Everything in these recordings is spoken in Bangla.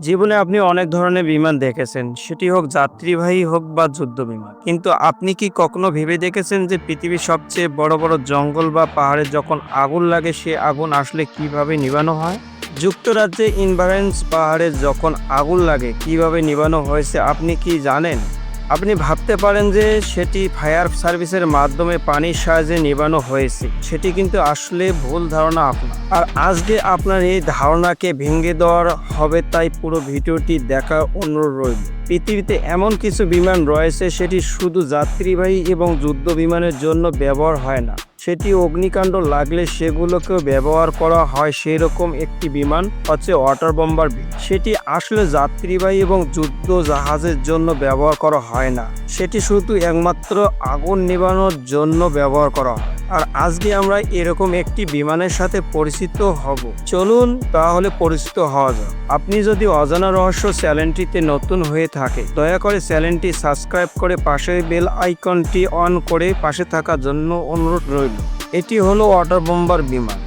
জীবনে আপনি অনেক ধরনের বিমান দেখেছেন। সেটি হোক যাত্রীবাহী হোক বা যুদ্ধ বিমান। কিন্তু আপনি কি কখনো ভেবে দেখেছেন যে পৃথিবীর সবচেয়ে বড় বড় জঙ্গল বা পাহাড়ে যখন আগুন লাগে, সে আগুন আসলে কীভাবে নিবানো হয়? যুক্তরাজ্যে ইনভারেন্স পাহাড়ে যখন আগুন লাগে, কীভাবে নিবানো হয়েছে আপনি কি জানেন? আপনি ভাবতে পারেন যে সেটি ফায়ার সার্ভিসের মাধ্যমে পানির সাহায্যে নিবানো হয়েছে। সেটি কিন্তু আসলে ভুল ধারণা আপনার। আর আজকে আপনার এই ধারণাকে ভেঙে দেওয়ার হবে তাই পুরো ভিডিওটি দেখার অনুরোধ রইল। পৃথিবীতে এমন কিছু বিমান রয়েছে, সেটি শুধু যাত্রীবাহী এবং যুদ্ধ বিমানের জন্য ব্যবহার হয় না। সেটি অগ্নিকাণ্ড লাগলে সেগুলোকেও ব্যবহার করা হয় সেই রকম একটি বিমান, হচ্ছে ওয়াটার বম্বার সেটি আসলে যাত্রীবাহী এবং যুদ্ধ জাহাজের জন্য ব্যবহার করা হয় না। সেটি শুধু একমাত্র আগুন নিবানোর জন্য ব্যবহার করা হয়। আর আজকে আমরা এরকম একটি বিমানের সাথে পরিচিত হব। চলুন তাহলে পরিচিত হওয়া যাক। আপনি যদি অজানা রহস্য চ্যানেলটিতে নতুন হয়ে থাকে, দয়া করে চ্যানেলটি সাবস্ক্রাইব করে পাশে বেল আইকনটি অন করে পাশে থাকার জন্য অনুরোধ রইল। এটি হলো ওয়াটার বোম্বার বিমান।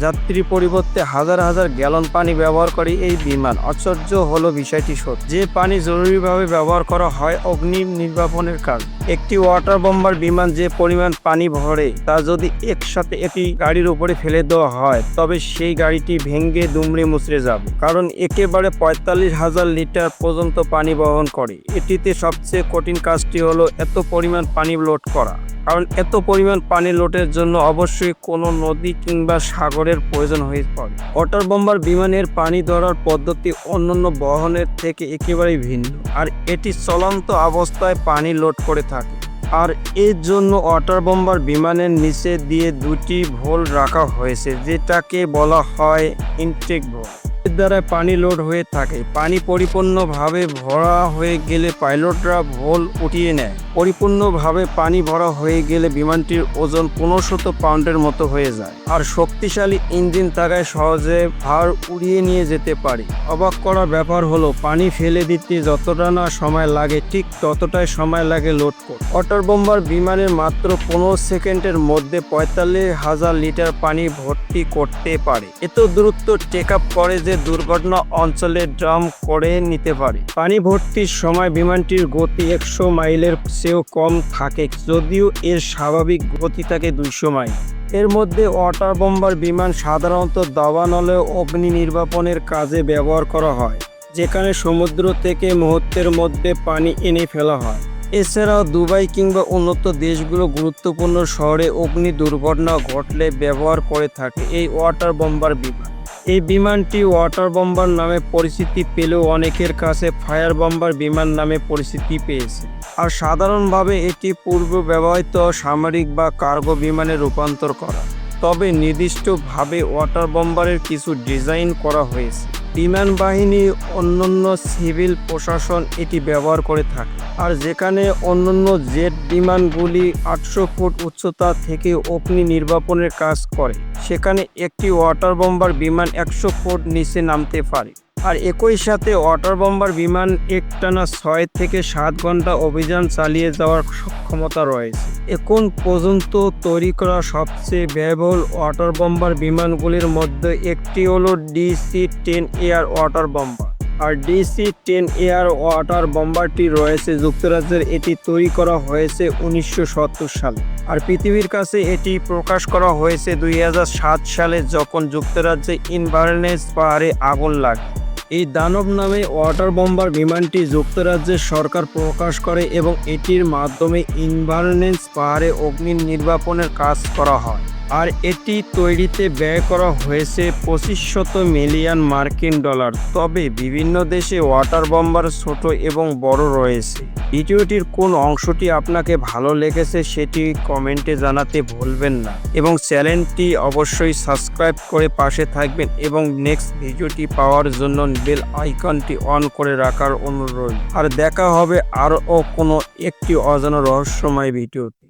যাত্রী পরিবর্তে হাজার হাজার গ্যালন পানি ব্যবহার করে এই বিমান। আশ্চর্য হলো বিষয়টি সত্য। যে পানি জরুরিভাবে ব্যবহার করা হয় অগ্নি নির্বাপনের কাজ একটি ওয়াটার বম্বার বিমান যে পরিমাণ পানি ভরে, তা যদি একসাথে একটি গাড়ির উপরে ফেলে দেওয়া হয়, তবে সেই গাড়িটি ভেঙ্গে দুমড়ে মুচড়ে যাবে। কারণ একেবারে পঁয়তাল্লিশ হাজার লিটার পর্যন্ত পানি বহন করে। এটিতে সবচেয়ে কঠিন কাজটি হলো এত পরিমাণ পানি লোড করা। কারণ এত পরিমাণ পানি লোটের জন্য অবশ্যই কোনো নদী কিংবা সাগরের প্রয়োজন হয়ে পড়ে। ওয়াটার বম্বার বিমানের পানি ধরার পদ্ধতি অন্যান্য বহনের থেকে একেবারেই ভিন্ন। আর এটি চলন্ত অবস্থায় পানি লোড করে থাকে। আর এর জন্য ওয়াটার বম্বার বিমানের নিচে দিয়ে দুটি ভোল রাখা হয়েছে, যেটাকে বলা হয় ইনটেক ভোল। দ্বারা পানি লোড হয়ে থাকে। পানি পরিপূর্ণভাবে ভরা হয়ে গেলে পাইলটরা ভোল উঠিয়ে নেয়। পরিপূর্ণভাবে পানি ভরা হয়ে গেলে বিমানটির ওজন পনেরোশত পাউন্ডের মতো হয়ে যায়। আর শক্তিশালী ইঞ্জিন থাকায় সহজে ভার উড়িয়ে নিয়ে যেতে পারে। অবাক করার ব্যাপার হলো, পানি ফেলে দিতে যতটা না সময় লাগে, ঠিক ততটাই সময় লাগে লোড করতে। ওয়াটার বোম্বার বিমানের মাত্র পনেরো সেকেন্ডের মধ্যে পঁয়তাল্লিশ হাজার লিটার পানি ভর্তি করতে পারে। এত দূরত্ব টেক আপ করে যে দুর্ঘটনা অঞ্চলে ড্রাম করে নিতে পারে। পানি ভর্তির সময় বিমানটির গতি একশো মাইলের চেয়েও কম থাকে, যদিও এর স্বাভাবিক গতি থাকে দুইশো মাইল। এর মধ্যে ওয়াটার বম্বার বিমান সাধারণত দাবানলে অগ্নি নির্বাপনের কাজে ব্যবহার করা হয়, যেখানে সমুদ্র থেকে মুহূর্তের মধ্যে পানি এনে ফেলা হয়। এছাড়াও দুবাই কিংবা উন্নত দেশগুলো গুরুত্বপূর্ণ শহরে অগ্নি দুর্ঘটনা ঘটলে ব্যবহার করে থাকে এই ওয়াটার বম্বার বিমান। এই বিমানটি ওয়াটার বম্বার নামে পরিচিতি পেলেও অনেকের কাছে ফায়ার বম্বার বিমান নামে পরিচিতি পেয়েছে। আর সাধারণভাবে এটি পূর্ব ব্যবহৃত সামরিক বা কার্গো বিমানে রূপান্তর করা। তবে নির্দিষ্টভাবে ওয়াটার বম্বারের কিছু ডিজাইন করা হয়েছে। বিমান বাহিনী, অন্যান্য সিভিল প্রশাসন এটি ব্যবহার করে থাকে। আর যেখানে অন্যান্য জেট বিমানগুলি আটশো ফুট উচ্চতা থেকে অগ্নি নির্বাপনের কাজ করে, সেখানে একটি ওয়াটার বম্বার বিমান একশো ফুট নিচে নামতে পারে। আর একই সাথে ওয়াটার বম্বার বিমান একটানা ছয় থেকে সাত ঘণ্টা অভিযান চালিয়ে যাওয়ার সক্ষমতা রয়েছে। এখন পর্যন্ত তৈরি করা সবচেয়ে ব্যয়বহুল ওয়াটার বম্বার বিমানগুলির মধ্যে একটি হলো DC ten air water bomber. আর ডিসি টেন এয়ার ওয়াটার বম্বারটি রয়েছে যুক্তরাজ্যের, এটি তৈরি করা হয়েছে উনিশশো সত্তর সালে। আর পৃথিবীর কাছে এটি প্রকাশ করা হয়েছে দুই হাজার সাত সালে যখন যুক্তরাজ্যে ইনভারনেস পাহাড়ে আগুন লাগে। এই দানব নামে ওয়াটার বম্বার বিমানটি যুক্তরাজ্যের সরকার প্রকাশ করে এবং এটির মাধ্যমে ইনভারনেন্স পাহাড়ে অগ্নি নির্বাপনের কাজ করা হয়। আর এটি তৈরিতে ব্যয় করা হয়েছে পঁচিশ শত মিলিয়ন মার্কিন ডলার। তবে বিভিন্ন দেশে ওয়াটার বম্বার ছোট এবং বড় রয়েছে। ভিডিওটির কোন অংশটি আপনাকে ভালো লেগেছে সেটি কমেন্টে জানাতে ভুলবেন না। এবং চ্যানেলটি অবশ্যই সাবস্ক্রাইব করে পাশে থাকবেন এবং নেক্সট ভিডিওটি পাওয়ার জন্য বেল আইকনটি অন করে রাখার অনুরোধ। আর দেখা হবে আরও কোনো একটি অজানা রহস্যময় ভিডিওতে।